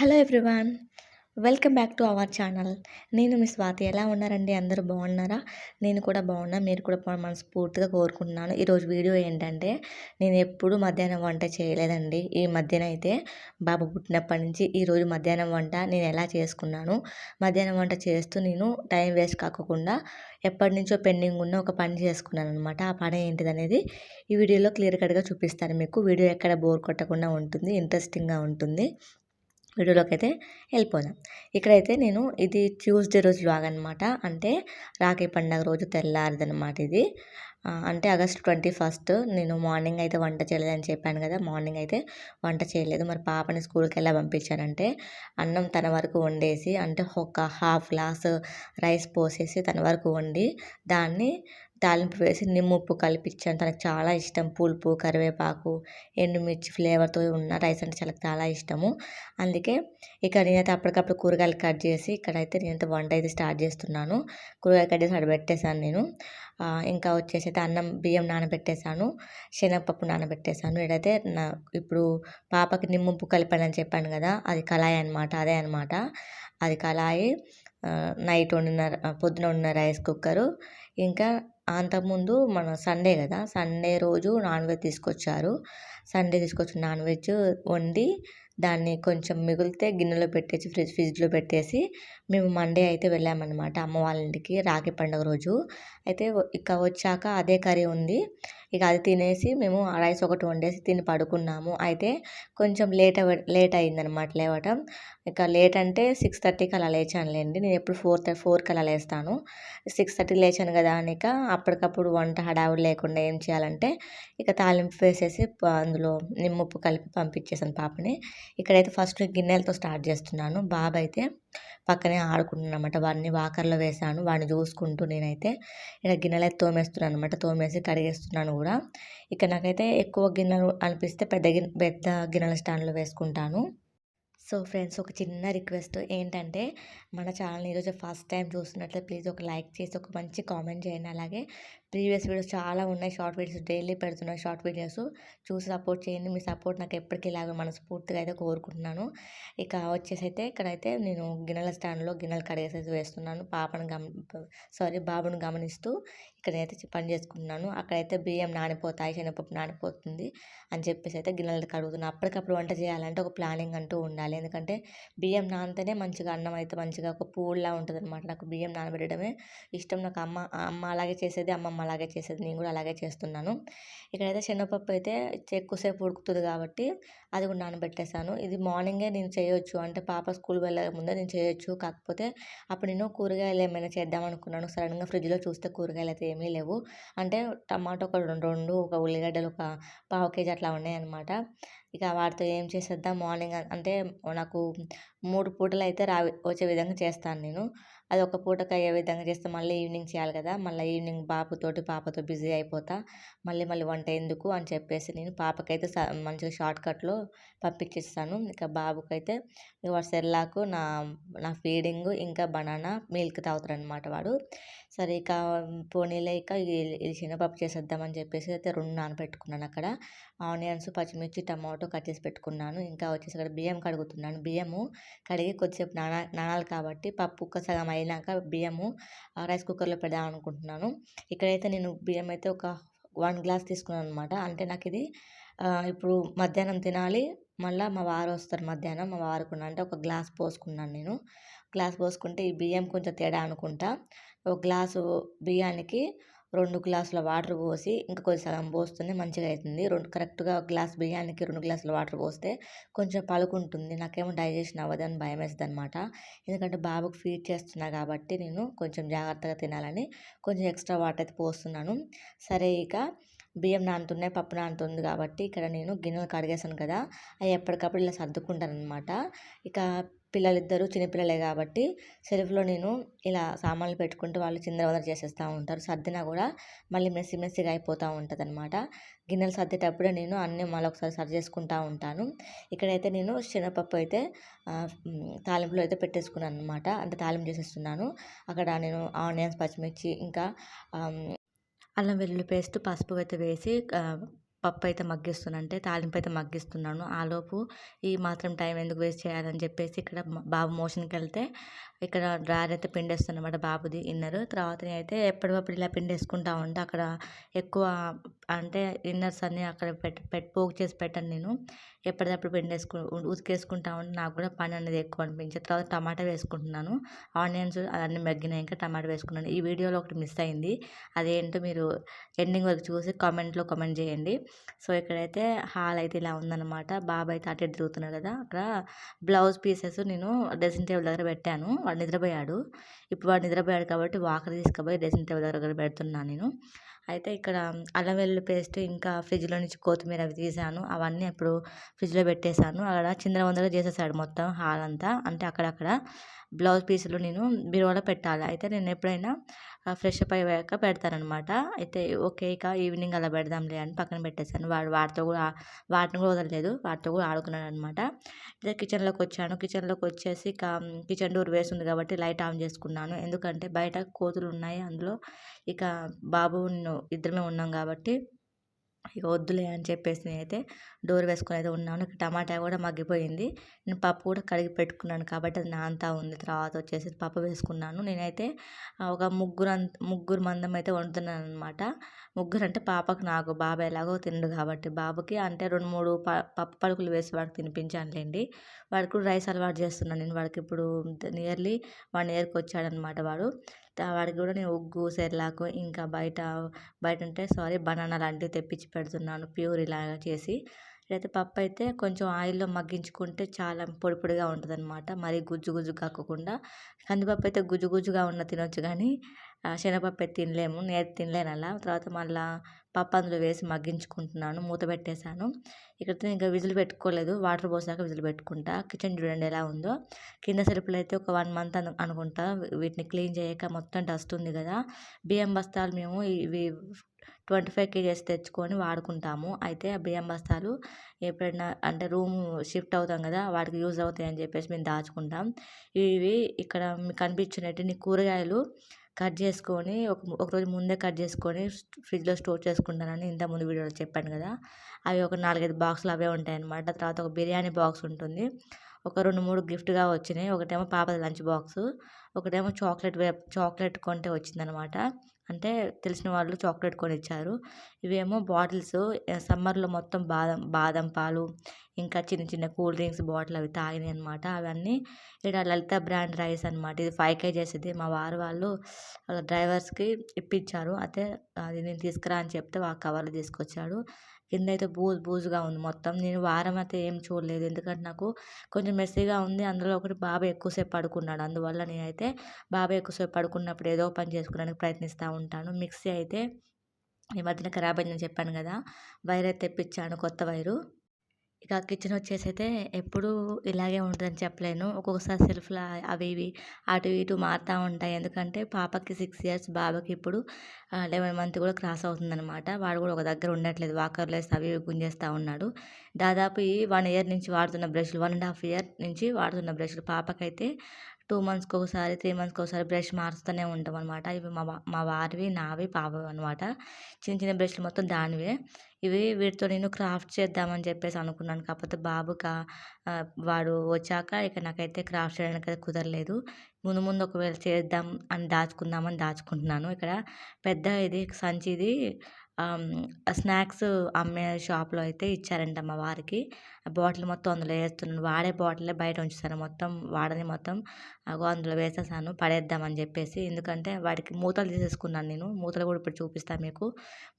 Hello everyone welcome back to our channel. నేను మీ స్వాతి. ఎలా ఉన్నారండి? అందరూ బాగున్నారా? నేను కూడా బాగున్నా. మీరు కూడా మనస్ఫూర్తిగా కోరుకుంటున్నాను. ఈరోజు వీడియో ఏంటంటే నేను ఎప్పుడు మధ్యాహ్నం వంట చేయలేదండి. ఈ మధ్యాహ్నం అయితే బాబు పుట్టినప్పటి నుంచి ఈరోజు మధ్యాహ్నం వంట నేను ఎలా చేసుకున్నాను? మధ్యాహ్నం వంట చేస్తూ నేను టైం వేస్ట్ కాకుండా ఎప్పటి నుంచో పెండింగ్ ఉన్న ఒక పని చేసుకున్నాను అనమాట ఆ పని ఏంటిది అనేది ఈ వీడియోలో క్లియర్ కట్గా చూపిస్తాను మీకు. వీడియో ఎక్కడ బోర్ కొట్టకుండా ఉంటుంది ఇంట్రెస్టింగ్గా ఉంటుంది. వీడియోలోకి అయితే వెళ్ళిపోదాం. ఇక్కడైతే నేను ఇది ట్యూస్డే రోజు బ్లాగ్ అనమాట అంటే రాఖీ పండగ రోజు తెల్లారిదనమాట ఇది. అంటే ఆగస్ట్ ట్వంటీ ఫస్ట్ నేను మార్నింగ్ అయితే వంట చేయలేదని చెప్పాను కదా మార్నింగ్ అయితే వంట చేయలేదు. మరి పాపని స్కూల్కి ఎలా పంపించానంటే అన్నం తన వరకు వండేసి అంటే ఒక హాఫ్ గ్లాస్ రైస్ పోసేసి తన వరకు వండి దాన్ని తాలింపు వేసి నిమ్మ ఉప్పు కలిపించాను తనకు చాలా ఇష్టం. పులుపు కరివేపాకు ఎండుమిర్చి ఫ్లేవర్తో ఉన్న రైస్ అంటే చాలా చాలా ఇష్టము. అందుకే ఇక నేనైతే అప్పటికప్పుడు కూరగాయలు కట్ చేసి ఇక్కడైతే నేనైతే వంట అయితే స్టార్ట్ చేస్తున్నాను. కూరగాయలు కట్ చేసి అక్కడ పెట్టేశాను నేను. ఇంకా వచ్చేసి అయితే అన్నం బియ్యం నానబెట్టేశాను. శనగపప్పు నానబెట్టేశాను. ఇక్కడైతే నా ఇప్పుడు పాపకి నిమ్ముప్పు కలిపానని చెప్పాను కదా అది కళాయి అనమాట అదే అనమాట అది కళాయి నైట్ వండిన పొద్దున వండిన రైస్ కుక్కరు. ఇంకా అంతకుముందు మన సండే కదా సండే రోజు నాన్ వెజ్ తీసుకొచ్చారు. సండే తీసుకొచ్చిన నాన్ వెజ్ వండి దాన్ని కొంచెం మిగిలితే గిన్నెలో పెట్టేసి ఫ్రిడ్జ్ ఫ్రిడ్జ్లో పెట్టేసి మేము మండే అయితే వెళ్ళామన్నమాట అమ్మ వాళ్ళ ఇంటికి రాఖీ పండుగ రోజు. అయితే ఇక వచ్చాక అదే కర్రీ ఉంది. ఇక అది తినేసి మేము ఆ రైస్ ఒకటి వండేసి తిని పడుకున్నాము. అయితే కొంచెం లేట్ అవ లేట్ అయిందనమాట లేవటం. ఇక లేట్ అంటే సిక్స్ థర్టీకి అలా లేచానులేండి. నేను ఎప్పుడు ఫోర్ ఫోర్కి అలా లేస్తాను. సిక్స్ థర్టీ లేచాను కదా అని ఇక అప్పటికప్పుడు వంట హడావుడి లేకుండా ఏం చేయాలంటే ఇక తాలింపు వేసేసి అందులో నిమ్మప్పు కలిపి పంపించేసాను పాపని. ఇక్కడైతే ఫస్ట్ గిన్నెలతో స్టార్ట్ చేస్తున్నాను. బాబు అయితే పక్కనే ఆడుకుంటున్నాను అనమాట వాడిని వాకర్లో వేసాను వాడిని చూసుకుంటూ నేనైతే ఇక్కడ గిన్నెలు అయితే తోమేస్తున్నాను అనమాట తోమేసి కడిగేస్తున్నాను కూడా. ఇక్కడ నాకైతే ఎక్కువ గిన్నెలు అనిపిస్తే పెద్ద గిన్నె పెద్ద గిన్నెల స్టాండ్లో వేసుకుంటాను. సో ఫ్రెండ్స్ ఒక చిన్న రిక్వెస్ట్ ఏంటంటే మన ఛానల్ ఈరోజు ఫస్ట్ టైం చూస్తున్నట్లయితే ప్లీజ్ ఒక లైక్ చేసి ఒక మంచి కామెంట్ చేయండి. అలాగే ప్రీవియస్ వీడియోస్ చాలా ఉన్నాయి. షార్ట్ వీడియోస్ డైలీ పెడుతున్నాను. షార్ట్ వీడియోస్ చూసి సపోర్ట్ చేయండి. మీ సపోర్ట్ నాకు ఎప్పటికీ ఇలాగ మనస్ఫూర్తిగా అయితే కోరుకుంటున్నాను. ఇక వచ్చేసి అయితే ఇక్కడైతే నేను గిన్నెల స్టాండ్లో గిన్నెలు కడిగేసి వేస్తున్నాను. పాపను గమ సారీ బాబుని గమనిస్తూ ఇక్కడైతే అయితే పని చేసుకుంటున్నాను. అక్కడైతే బియ్యం నానిపోతాయి శనగపప్పు నానిపోతుంది అని చెప్పేసి అయితే గిన్నెలు కడుగుతున్నాను అప్పటికప్పుడు వంట చేయాలంటే ఒక ప్లానింగ్ అంటూ ఉండాలి. ఎందుకంటే బియ్యం నానితేనే మంచిగా అన్నం అయితే మంచిగా ఒక పూల్లా ఉంటుంది అనమాట నాకు బియ్యం నానబెట్టడమే ఇష్టం. నాకు అమ్మ అమ్మ అలాగే చేసేది అమ్మమ్మ అలాగే చేసేది నేను కూడా అలాగే చేస్తున్నాను. ఇక్కడైతే శనగపప్పు అయితే ఎక్కువసేపు ఉడుకుతుంది కాబట్టి అది కూడా నానబెట్టేశాను. ఇది మార్నింగే నేను చేయొచ్చు. అంటే పాప స్కూల్ వెళ్ళే ముందే నేను చేయొచ్చు. కాకపోతే అప్పుడు నేను కూరగాయలు ఏమైనా చేద్దాం అనుకున్నాను. సడన్గా ఫ్రిడ్జ్లో చూస్తే కూరగాయలు అయితే ఏమీ లేవు. అంటే టమాటో ఒక రెండు రెండు ఒక ఉల్లిగడ్డలు ఒక పావు కేజీ అట్లా ఉన్నాయన్నమాట. ఇక వాటితో ఏం చేసేద్దాం? మార్నింగ్ అంటే నాకు మూడు పూటలు అయితే రా వచ్చే విధంగా చేస్తాను నేను. అది ఒక పూటకు అయ్యే విధంగా చేస్తే మళ్ళీ ఈవినింగ్ చేయాలి కదా మళ్ళీ ఈవినింగ్ బాబుతోటి పాపతో బిజీ అయిపోతా మళ్ళీ మళ్ళీ వంట ఎందుకు అని చెప్పేసి నేను పాపకైతే మంచిగా షార్ట్ కట్లో పంపించేస్తాను. ఇంకా బాబుకైతే ఇక వాడు సెర్లాకు నా నా ఫీడింగ్ ఇంకా బనానా మిల్క్ తాగుతాడనమాట వాడు. సరే ఇక పోనీలే ఇక ఇది శనగపప్పు చేసేద్దామని చెప్పేసి అయితే రెండు నానబెట్టుకున్నాను అక్కడ. ఆనియన్స్ పచ్చిమిర్చి టమాటో కట్ చేసి పెట్టుకున్నాను. ఇంకా వచ్చేసి అక్కడ బియ్యం కడుగుతున్నాను. బియ్యము కడిగి కొద్దిసేపు నాన నానాలి కాబట్టి పప్పు ఒక సగం అయినాక బియ్యము రైస్ కుక్కర్లో పెడదాం అనుకుంటున్నాను. ఇక్కడైతే నేను బియ్యం అయితే ఒక వన్ గ్లాస్ తీసుకున్నాను అనమాట అంటే నాకు ఇది ఇప్పుడు మధ్యాహ్నం తినాలి మళ్ళీ మా వారు వస్తారు మధ్యాహ్నం మా వారుకున్నా అంటే ఒక గ్లాస్ పోసుకున్నాను నేను. గ్లాస్ పోసుకుంటే ఈ బియ్యం కొంచెం తేడా అనుకుంటా. ఒక గ్లాసు బియ్యానికి రెండు గ్లాసుల వాటర్ పోసి ఇంకా కొంచెం సగం పోస్తేనే మంచిగా అవుతుంది రెండు కరెక్ట్గా ఒక గ్లాస్ బియ్యానికి రెండు గ్లాసుల వాటర్ పోస్తే కొంచెం పలుకుంటుంది. నాకేమో డైజెషన్ అవ్వదని భయం వేస్తుంది అనమాట ఎందుకంటే బాబుకు ఫీడ్ చేస్తున్నా కాబట్టి నేను కొంచెం జాగ్రత్తగా తినాలని కొంచెం ఎక్స్ట్రా వాటర్ అయితే పోస్తున్నాను. సరే ఇక బియ్యం నానుతున్నాయి పప్పు నానుతుంది కాబట్టి ఇక్కడ నేను గిన్నెలు కడిగేసాను కదా అవి ఎప్పటికప్పుడు ఇలా సర్దుకుంటాను అనమాట ఇక పిల్లలిద్దరూ చిన్నపిల్లలే కాబట్టి సెల్ఫ్లో నేను ఇలా సామాన్లు పెట్టుకుంటూ వాళ్ళు చిందరవందర చేసేస్తూ ఉంటారు. సర్దినా కూడా మళ్ళీ మెస్సి మెస్సిగా అయిపోతూ ఉంటుంది అనమాట గిన్నెలు సర్దేటప్పుడే నేను అన్నీ మళ్ళీ ఒకసారి సర్ది చేసుకుంటూ ఉంటాను. ఇక్కడైతే నేను శనగపప్పు అయితే తాలింపులో అయితే పెట్టేసుకున్నాను అనమాట అంటే తాలింపు చేసేస్తున్నాను. అక్కడ నేను ఆనియన్స్ పచ్చిమిర్చి ఇంకా అల్లం వెల్లుల్లి పేస్ట్ పసుపు అయితే వేసి పప్పు అయితే మగ్గిస్తున్నంటే తాలింపు అయితే మగ్గిస్తున్నాను ఆలోపు ఈ మాత్రం టైం ఎందుకు వేస్ట్ చేయాలని చెప్పేసి ఇక్కడ బాబు మోషన్కి వెళ్తే ఇక్కడ డ్రాయర్ అయితే పిండేస్తున్నమాట బాబుది ఇన్నర్. తర్వాత నేనైతే ఎప్పటికప్పుడు ఇలా పిండేసుకుంటా ఉంటా. అక్కడ ఎక్కువ అంటే ఇన్నర్స్ అన్నీ అక్కడ పెట్ పెట్ పోగు చేసి పెట్టను నేను. ఎప్పటికప్పుడు పిండేసుకు ఉతికేసుకుంటా ఉంటే నాకు కూడా పని అనేది ఎక్కువ అనిపించే తర్వాత టమాటా వేసుకుంటున్నాను. ఆనియన్స్ అన్నీ మగ్గినాక టమాటా వేసుకున్నాను. ఈ వీడియోలో ఒకటి మిస్ అయింది. అదేంటో మీరు ఎండింగ్ వరకు చూసి కామెంట్లో కామెంట్ చేయండి. సో ఇక్కడైతే హాల్ అయితే ఇలా ఉందన్నమాట. బాబాయ్ అయితే అటు ఇటు తిరుగుతున్నాడు కదా. అక్కడ బ్లౌజ్ పీసెస్ నేను డ్రెస్సింగ్ టేబుల్ దగ్గర పెట్టాను. వాడు నిద్రపోయాడు. ఇప్పుడు వాడు నిద్రపోయాడు కాబట్టి వాకర్ తీసుకుపోయి డ్రెస్సింగ్ టేబుల్ దగ్గర పెడుతున్నాను నేను. అయితే ఇక్కడ అల్లం వెల్లుల్లి పేస్ట్ ఇంకా ఫ్రిడ్జ్లో నుంచి కొత్తిమీర అవి తీసాను. అవన్నీ ఇప్పుడు ఫ్రిడ్జ్లో పెట్టేశాను అక్కడ చిందర వందలు చేసేసాడు మొత్తం హాల్ అంతా అంటే అక్కడక్కడ బ్లౌజ్ పీసులు నేను బీరువాలో పెట్టాలి. అయితే నేను ఎప్పుడైనా ఫ్రెష్ అప్ అయ్యాక పెడతానమాట అయితే ఓకే ఇక ఈవినింగ్ అలా పెడదాంలే అని పక్కన పెట్టేశాను. వాడు వాటితో కూడా వాటిని కూడా వదలలేదు. వాటితో కూడా ఆడుకున్నాడు అనమాట ఇదే కిచెన్లోకి వచ్చాను. కిచెన్లోకి వచ్చేసి ఇక కిచెన్ డోర్ వేసింది కాబట్టి లైట్ ఆన్ చేసుకున్నాను. ఎందుకంటే బయట కోతులు ఉన్నాయి అందులో. ఇక బాబు ఇద్దరమే ఉన్నాం కాబట్టి ఇక వద్దులే అని చెప్పేసి నేనైతే డోర్ వేసుకొని అయితే ఉన్నాను. టమాటా కూడా మగ్గిపోయింది. నేను పప్పు కూడా కడిగి పెట్టుకున్నాను కాబట్టి అది నాంతా ఉంది. తర్వాత వచ్చేసి పప్పు వేసుకున్నాను. నేనైతే ఒక ముగ్గురు అంత ముగ్గురు మందం అయితే వండుతున్నాను అనమాట ముగ్గురు అంటే పాపకు నాకు బాబాయ్ ఎలాగో తినడు కాబట్టి. బాబుకి అంటే రెండు మూడు ప పప్పు పలుకులు వేసి వాడికి తినిపించానులేండి. వాడికి కూడా రైస్ అలవాటు చేస్తున్నాను. నేను వాడికి ఇప్పుడు నియర్లీ వన్ ఇయర్కి వచ్చాడనమాట వాడు. వాడికి కూడా నేను ఉగ్గు సెర్లాకు ఇంకా బయట బయట ఉంటే సారీ బనానా లాంటివి తెప్పించి పెడుతున్నాను ప్యూర్ ఇలాగా చేసి. అయితే పప్పు అయితే కొంచెం ఆయిల్లో మగ్గించుకుంటే చాలా పొడి పొడిగా ఉంటుంది అనమాట మరీ గుజ్జు గుజ్జు కాకుండా కందిపప్పు అయితే గుజ్జు గుజ్జుగా ఉన్న తినొచ్చు కానీ శనగపప్పు అయితే తినలేము నేను తినలేను అలా. తర్వాత మళ్ళీ పప్పు అందులో వేసి మగ్గించుకుంటున్నాను మూత పెట్టేశాను. ఇక్కడ ఇంకా విజిల్ పెట్టుకోలేదు వాటర్ పోసాక విజిల్ పెట్టుకుంటా. కిచెన్ చూడండి ఎలా ఉందో. కింద సరుపులు అయితే ఒక వన్ మంత్ అను అనుకుంటా. వీటిని క్లీన్ చేయక మొత్తం డస్ట్ ఉంది కదా. బియ్యం బస్తాలు మేము ఇవి ట్వంటీ ఫైవ్ కేజీస్ తెచ్చుకొని వాడుకుంటాము. అయితే ఆ బియ్యం బస్తాలు ఎప్పుడైనా అంటే రూమ్ షిఫ్ట్ అవుతాం కదా వాటికి యూజ్ అవుతాయని చెప్పేసి మేము దాచుకుంటాం. ఇవి ఇక్కడ మీకు కనిపించినట్టు కూరగాయలు కట్ చేసుకొని ఒక ఒకరోజు ముందే కట్ చేసుకొని ఫ్రిడ్జ్లో స్టోర్ చేసుకుంటానని ఇంత ముందు వీడియోలో చెప్పాను కదా. అవి ఒక నాలుగైదు బాక్సులు అవే ఉంటాయన్నమాట. తర్వాత ఒక బిర్యానీ బాక్స్ ఉంటుంది. ఒక రెండు మూడు గిఫ్ట్గా వచ్చినాయి. ఒకటేమో పాపది లంచ్ బాక్స్ ఒకటేమో చాక్లెట్ చాక్లెట్ కొంటే వచ్చిందనమాట. అంటే తెలిసిన వాళ్ళు చాక్లెట్ కొని ఇచ్చారు ఇవేమో బాటిల్స్ సమ్మర్లో మొత్తం బాదం బాదం పాలు ఇంకా చిన్న చిన్న కూల్ డ్రింక్స్ బాటిల్ అవి తాగినాయి అనమాట అవన్నీ ఇక్కడ లలిత బ్రాండ్ రైస్ అనమాట ఇది ఫైవ్ కేజీస్ ఇది మా వారు వాళ్ళు వాళ్ళ డ్రైవర్స్కి ఇప్పించారు. అయితే అది నేను తీసుకురా అని చెప్తే ఆ కవర్లు తీసుకొచ్చాడు. కింద అయితే బూజు బూజుగా ఉంది మొత్తం. నేను వారం అయితే ఏం చూడలేదు. ఎందుకంటే నాకు కొంచెం మెస్సీగా ఉంది. అందులో ఒకటి బాబు ఎక్కువసేపు పడుకున్నాడు. అందువల్ల నేనైతే బాబు ఎక్కువసేపు పడుకున్నప్పుడు ఏదో పని చేసుకోవడానికి ప్రయత్నిస్తూ ఉంటాను. మిక్సీ అయితే ఈ మధ్యన ఖరాబ్ అయిందని చెప్పాను కదా వైర్ అయితే తెప్పించాను కొత్త వైరు. ఇక కిచెన్ వచ్చేసి అయితే ఎప్పుడూ ఇలాగే ఉంటుందని చెప్పలేను. ఒక్కొక్కసారి సెల్ఫ్లో అవి ఇవి అటు ఇటు మారుతూ ఉంటాయి. ఎందుకంటే పాపకి సిక్స్ ఇయర్స్ బాబాకి ఇప్పుడు లెవెన్ మంత్ కూడా క్రాస్ అవుతుందనమాట వాడు కూడా ఒక దగ్గర ఉండట్లేదు. వాకర్లు వేసి అవి ఇవి గుంజేస్తూ ఉన్నాడు. దాదాపు ఈ వన్ ఇయర్ నుంచి వాడుతున్న బ్రష్లు వన్ అండ్ హాఫ్ ఇయర్ నుంచి వాడుతున్న బ్రష్లు పాపకైతే టూ మంత్స్కి ఒకసారి త్రీ మంత్స్కి ఒకసారి బ్రష్ మారుస్తూనే ఉంటాం అనమాట ఇవి మా మా వారివి నావి పాపవి అనమాట చిన్న చిన్న బ్రష్లు మొత్తం దానివే. ఇవి వీటితో నేను క్రాఫ్ట్ చేద్దామని చెప్పేసి అనుకున్నాను. కాకపోతే బాబుకా వాడు వచ్చాక ఇక నాకైతే క్రాఫ్ట్ చేయడానికి అయితే కుదరలేదు. ముందు ముందు ఒకవేళ చేద్దాం అని దాచుకుందామని దాచుకుంటున్నాను. ఇక్కడ పెద్ద ఇది సంచిది స్నాక్స్ అమ్మే షాప్లో అయితే ఇచ్చారంట మా వారికి. ఆ బాటిల్ మొత్తం అందులో వేస్తున్నాను వాడే బాటిలే బయట ఉంచుతాను మొత్తం వాడని మొత్తం అగో అందులో వేసేసాను పడేద్దామని చెప్పేసి. ఎందుకంటే వాడికి మూతలు తీసేసుకున్నాను నేను. మూతలు కూడా ఇప్పుడు చూపిస్తాను మీకు.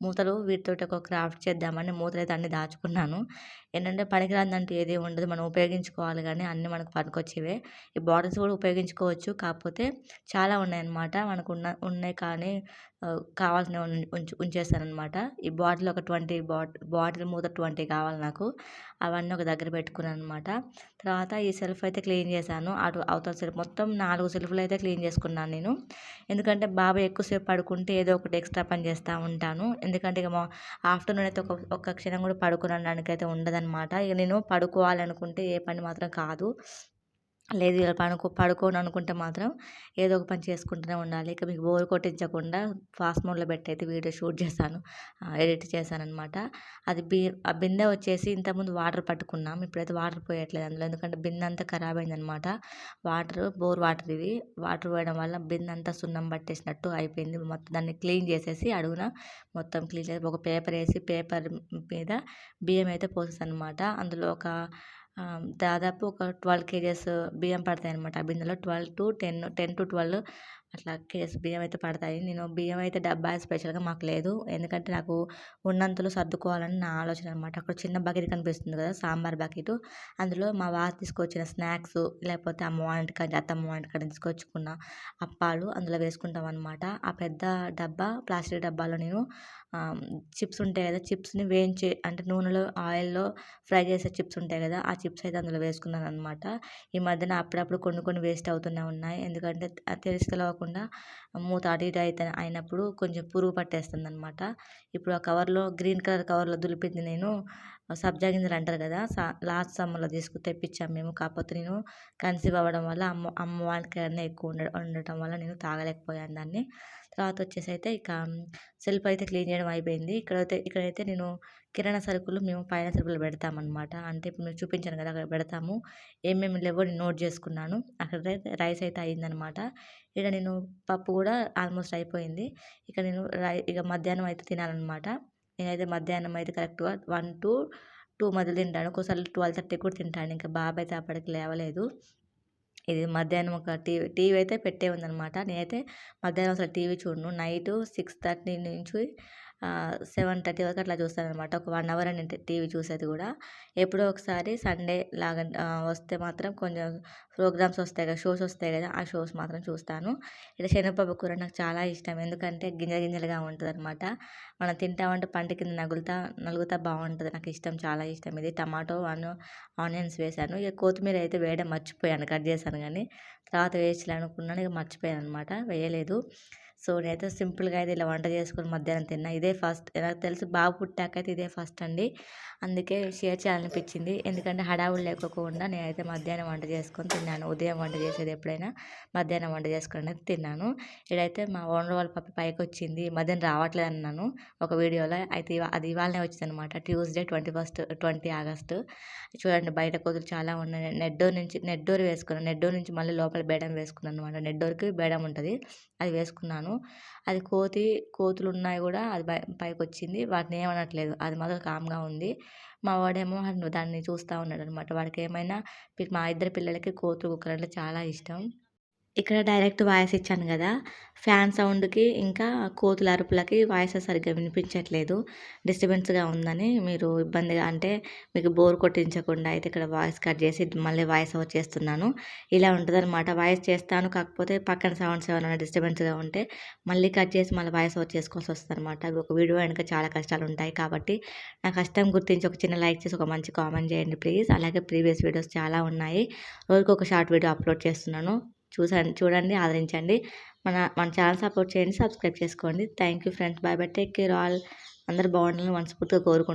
మూతలు వీటితోటి ఒక క్రాఫ్ట్ చేద్దామని మూతలు అయితే అన్ని దాచుకున్నాను. ఏంటంటే పనికిరాందంటూ ఏది ఉండదు. మనం ఉపయోగించుకోవాలి కానీ అన్నీ మనకు పనికొచ్చేవే. ఈ బాటిల్స్ కూడా ఉపయోగించుకోవచ్చు. కాకపోతే చాలా ఉన్నాయన్నమాట. మనకు ఉన్న ఉన్నాయి కానీ కావాల్సిన ఉంచు ఉంచేస్తానమాట ఈ బాటిల్ ఒక ట్వంటీ బాట్ బాటిల్ మూత ట్వంటీ కావాలి నాకు. అవన్నీ ఒక దగ్గర పెట్టుకున్నాను అనమాట తర్వాత ఈ సెల్ఫ్ అయితే క్లీన్ చేశాను. అటు అవతల సెల్ఫ్ మొత్తం నాలుగు సెల్ఫ్లు అయితే క్లీన్ చేసుకున్నాను నేను. ఎందుకంటే బాబా ఎక్కువసేపు పడుకుంటే ఏదో ఒకటి ఎక్స్ట్రా పని చేస్తూ ఉంటాను. ఎందుకంటే ఇక ఆఫ్టర్నూన్ అయితే ఒక ఒక్క క్షణం కూడా పడుకునడానికి అయితే ఉండదన్నమాట. ఇక నేను పడుకోవాలనుకుంటే ఏ పని మాత్రం కాదు. లేదు ఇలా పడుకో పడుకోను అనుకుంటే మాత్రం ఏదో ఒక పని చేసుకుంటూనే ఉండాలి. ఇక మీకు బోర్ కొట్టించకుండా ఫాస్ట్ మోడ్లో పెట్టి అయితే వీడియో షూట్ చేశాను ఎడిట్ చేశాను అనమాట అది బి ఆ బిందె వచ్చేసి ఇంతకుముందు వాటర్ పట్టుకున్నాం ఇప్పుడైతే వాటర్ పోయట్లేదు అందులో. ఎందుకంటే బిందె అంతా ఖరాబ్ అయిందనమాట వాటర్ బోర్ వాటర్ ఇవి వాటర్ పోయడం వల్ల బిందె అంతా సున్నం పట్టేసినట్టు అయిపోయింది. మొత్తం దాన్ని క్లీన్ చేసేసి అడుగున మొత్తం క్లీన్ చేసి ఒక పేపర్ వేసి పేపర్ మీద బియ్యం అయితే పోసేసాను అనమాట అందులో ఒక దాదాపు ఒక ట్వెల్వ్ కేజెస్ బియ్యం పడతాయి అనమాట ఆ బిందెలో twelve to ten ten to twelve అట్లా కేసు బియ్యం అయితే పడతాయి. నేను బియ్యం అయితే డబ్బా స్పెషల్గా మాకు లేదు. ఎందుకంటే నాకు ఉన్నంతలో సర్దుకోవాలని నా ఆలోచన అనమాట అక్కడ చిన్న బకెట్ కనిపిస్తుంది కదా సాంబార్ బకెట్. అందులో మా వారు తీసుకొచ్చిన స్నాక్స్ లేకపోతే అమ్మ వాళ్ళ కానీ అత్తమ్మ వాళ్ళ కానీ తీసుకొచ్చుకున్న అప్పాలు అందులో వేసుకుంటాం అనమాట ఆ పెద్ద డబ్బా ప్లాస్టిక్ డబ్బాలో నేను చిప్స్ ఉంటాయి కదా చిప్స్ని వేయించి అంటే నూనెలో ఆయిల్లో ఫ్రై చేసే చిప్స్ ఉంటాయి కదా ఆ చిప్స్ అయితే అందులో వేసుకున్నాను అనమాట ఈ మధ్యన అప్పుడప్పుడు కొన్ని కొన్ని వేస్ట్ అవుతూనే ఉన్నాయి. ఎందుకంటే తెలిసి తెలవకుండా మూత అటు ఇటు అయితే అయినప్పుడు కొంచెం పురుగు పట్టేస్తుంది అనమాట ఇప్పుడు ఆ కవర్లో గ్రీన్ కలర్ కవర్లో దులిపింది నేను సబ్జా గింజలు అంటారు కదా లాస్ట్ సమ్మర్లో తీసుకు తెప్పించాము మేము. కాకపోతే నేను కన్సీవ్ అవ్వడం వల్ల అమ్మ అమ్మ వాళ్ళకి ఎక్కువ ఉండ ఉండటం వల్ల నేను తాగలేకపోయాను దాన్ని. తర్వాత వచ్చేసి అయితే ఇక సెల్ఫ్ అయితే క్లీన్ చేయడం అయిపోయింది. ఇక్కడైతే ఇక్కడైతే నేను కిరాణా సరుకులు మేము పైన సరుకులు పెడతామన్నమాట. అంటే ఇప్పుడు మేము చూపించాను కదా అక్కడ పెడతాము. ఏమేమి లేవో నేను నోట్ చేసుకున్నాను. అక్కడ రైస్ అయితే అయిందనమాట ఇక్కడ నేను పప్పు కూడా ఆల్మోస్ట్ అయిపోయింది. ఇక నేను రై ఇక మధ్యాహ్నం అయితే తినాలన్నమాట. నేనైతే మధ్యాహ్నం అయితే కరెక్ట్గా వన్ టు టూ మధ్యలో తింటాను. ఒకసారి ట్వెల్వ్ థర్టీ కూడా తింటాను. ఇంకా బాబు అయితే అప్పటికి లేవలేదు. ఇది మధ్యాహ్నం ఒక టీవీ టీవీ అయితే పెట్టే ఉందన్నమాట. నేనైతే మధ్యాహ్నం అసలు టీవీ చూడను. నైట్ సిక్స్ థర్టీ నుంచి సెవెన్ థర్టీ వరకు అట్లా చూస్తాను అనమాట ఒక వన్ అవర్ అని టీవీ చూసేది కూడా. ఎప్పుడో ఒకసారి సండే లాగా వస్తే మాత్రం కొంచెం ప్రోగ్రామ్స్ వస్తాయి కదా షోస్ వస్తాయి కదా ఆ షోస్ మాత్రం చూస్తాను. ఇట్లా శనగపప్పు కూర నాకు చాలా ఇష్టం. ఎందుకంటే గింజ గింజలుగా ఉంటుంది అనమాట మనం తింటామంటే పంట కింద నగులుతా నలుగుతా బాగుంటుంది. నాకు ఇష్టం చాలా ఇష్టం. ఇది టమాటో వన్ ఆనియన్స్ వేసాను ఇక కొత్తిమీర అయితే వేయడం మర్చిపోయాను. కట్ చేశాను కానీ తర్వాత వేయాలనుకున్నాను ఇక మర్చిపోయాను అనమాట వేయలేదు. సో నేనైతే సింపుల్గా అయితే ఇలా వంట చేసుకుని మధ్యాహ్నం తిన్నా. ఇదే ఫస్ట్. నాకు తెలిసి బాబు పుట్టాక అయితే ఇదే ఫస్ట్ అండి. అందుకే షేర్ చేయాలనిపించింది. ఎందుకంటే హడావులు లేకోకుండా నేనైతే మధ్యాహ్నం వంట చేసుకొని తిన్నాను. ఉదయం వంట చేసేది ఎప్పుడైనా మధ్యాహ్నం వంట చేసుకొని తిన్నాను. ఇడైతే మా ఓనర్ వాళ్ళ పప్ప పైకి వచ్చింది మధ్యాహ్నం రావట్లేదు అన్నాను ఒక వీడియోలో. అయితే అది ఇవాళనే వచ్చింది అనమాట Tuesday twenty first twenty August. చూడండి బయట కోతులు చాలా ఉన్నాయి. నెడ్డోర్ నుంచి నెడ్డోర్ వేసుకున్నాను నెడ్డోర్ నుంచి మళ్ళీ లోపల బేడం వేసుకున్నాను అనమాట నెడ్డోర్కి బేడం ఉంటుంది. అది వేసుకున్నాను. అది కోతి కోతులు ఉన్నాయి కూడా అది పైకి వచ్చింది వాటిని ఏమనట్లేదు. అది మాత్రం కామ్గా ఉంది. మా వాడేమో దాన్ని చూస్తూ ఉన్నాడు అనమాట వాడికి ఏమైనా మా ఇద్దరు పిల్లలకి కోతులు కుక్కలు అంటే చాలా ఇష్టం. ఇక్కడ డైరెక్ట్ వాయిస్ ఇచ్చాను కదా. ఫ్యాన్ సౌండ్కి ఇంకా కోతుల అరుపులకి వాయిస్ సరిగ్గా వినిపించట్లేదు. డిస్టర్బెన్స్గా ఉందని మీరు ఇబ్బందిగా అంటే మీకు బోర్ కొట్టించకుండా అయితే ఇక్కడ వాయిస్ కట్ చేసి మళ్ళీ వాయిస్ ఓవర్ చేస్తున్నాను. ఇలా ఉంటుందన్నమాట. వాయిస్ చేస్తాను కాకపోతే పక్కన సౌండ్స్ ఏమైనా డిస్టర్బెన్స్గా ఉంటే మళ్ళీ కట్ చేసి మళ్ళీ వాయిస్ ఓవర్ చేసుకోవాల్సి వస్తుంది అనమాట ఒక వీడియో వెనుక చాలా కష్టాలు ఉంటాయి కాబట్టి నా కష్టం గుర్తించి ఒక చిన్న లైక్ చేసి ఒక మంచి కామెంట్ చేయండి ప్లీజ్. అలాగే ప్రీవియస్ వీడియోస్ చాలా ఉన్నాయి. రోజుకి ఒక షార్ట్ వీడియో అప్లోడ్ చేస్తున్నాను. చూసండి చూడండి ఆదరించండి. మన మన ఛానల్ సపోర్ట్ చేయండి సబ్స్క్రైబ్ చేసుకోండి. Thank you friends. Bye bye take care all. అందరు బాగుండాలని మనస్ఫూర్తిగా కోరుకుంటున్నాను